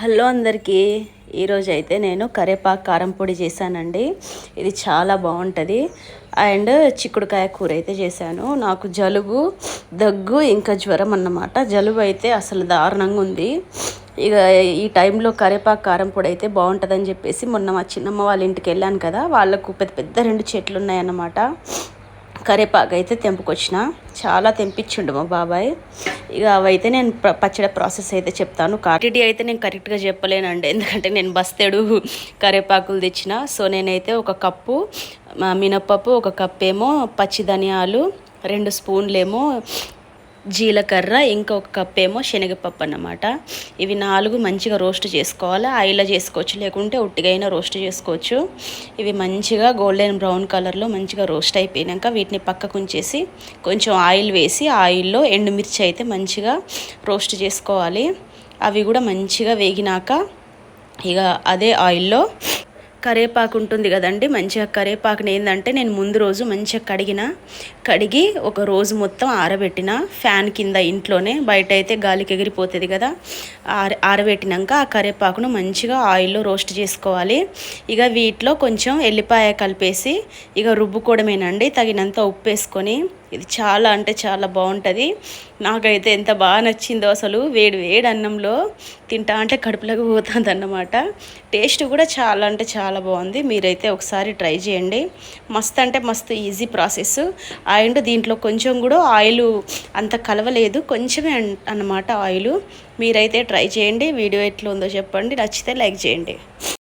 Hello అందరికీ. ఈరోజు అయితే నేను కరేపాకు కారం పొడి చేశానండి. ఇది చాలా బాగుంటుంది అండ్ చిక్కుడుకాయ కూర అయితే చేశాను. నాకు జలుబు దగ్గు ఇంకా జ్వరం అన్నమాట. జలుబు అయితే అసలు దారుణంగా ఉంది. ఇక ఈ టైంలో కరేపాకు కారం పొడి అయితే బాగుంటుందని చెప్పేసి మొన్న మా చిన్నమ్మ వాళ్ళ ఇంటికి వెళ్ళాను కదా వాళ్ళకు పెద్ద పెద్ద రెండు చెట్లు ఉన్నాయన్నమాట కరేపాకు అయితే తెంపుకొచ్చిన. చాలా తెంపించిండు మా బాబాయ్. ఇక అవైతే నేను పచ్చడి ప్రాసెస్ అయితే చెప్తాను. క్వాంటిటీ అయితే నేను కరెక్ట్గా చెప్పలేనండి. ఎందుకంటే నేను బస్తేడు కరేపాకులు తెచ్చిన. సో నేనైతే ఒక కప్పు మా మినప్పప్పు ఒక కప్ ఏమో పచ్చి ధనియాలు రెండు స్పూన్లేమో జీలకర్ర ఇంకా ఒక కప్ ఏమో శనగపప్పు అన్నమాట. ఇవి నాలుగు మంచిగా రోస్ట్ చేసుకోవాలి? ఆయిల్లో చేసుకోవచ్చు లేకుంటే ఉట్టిగైనా రోస్ట్ చేసుకోవచ్చు. ఇవి మంచిగా గోల్డెన్ బ్రౌన్ కలర్లో మంచిగా రోస్ట్ అయిపోయినాక వీటిని పక్కకు ఉంచేసి కొంచెం ఆయిల్ వేసి ఆయిల్లో ఎండుమిర్చి అయితే మంచిగా రోస్ట్ చేసుకోవాలి. అవి కూడా మంచిగా వేగినాక ఇక అదే ఆయిల్లో కరేపాకు ఉంటుంది కదండి మంచిగా కరేపాకుని ఏంటంటే నేను ముందు రోజు మంచిగా కడిగిన కడిగి ఒక రోజు మొత్తం ఆరబెట్టిన ఫ్యాన్ కింద ఇంట్లోనే బయట అయితే గాలికి ఎగిరిపోతుంది కదా ఆర ఆరబెట్టినాక ఆ కరేపాకును మంచిగా ఆయిల్లో రోస్ట్ చేసుకోవాలి. ఇక వీటిలో కొంచెం ఎల్లిపాయ కలిపేసి ఇక రుబ్బుకోవడమేనండి తగినంత ఉప్పు వేసుకొని ఇది చాలా అంటే చాలా బాగుంటుంది. నాకైతే ఎంత బాగా నచ్చిందో అసలు వేడి వేడి అన్నంలో తింటా అంటే కడుపులోకి పోతుంది అన్నమాట టేస్ట్ కూడా చాలా అంటే చాలా బాగుంది. మీరైతే ఒకసారి ట్రై చేయండి. మస్తు అంటే మస్తు ఈజీ ప్రాసెస్. అండ్ దీంట్లో కొంచెం కూడా ఆయిల్ అంత కలవలేదు. కొంచెమే అన్- అన్నమాట ఆయిల్. మీరైతే ట్రై చేయండి. వీడియో ఎట్లా ఉందో చెప్పండి. నచ్చితే లైక్ చేయండి.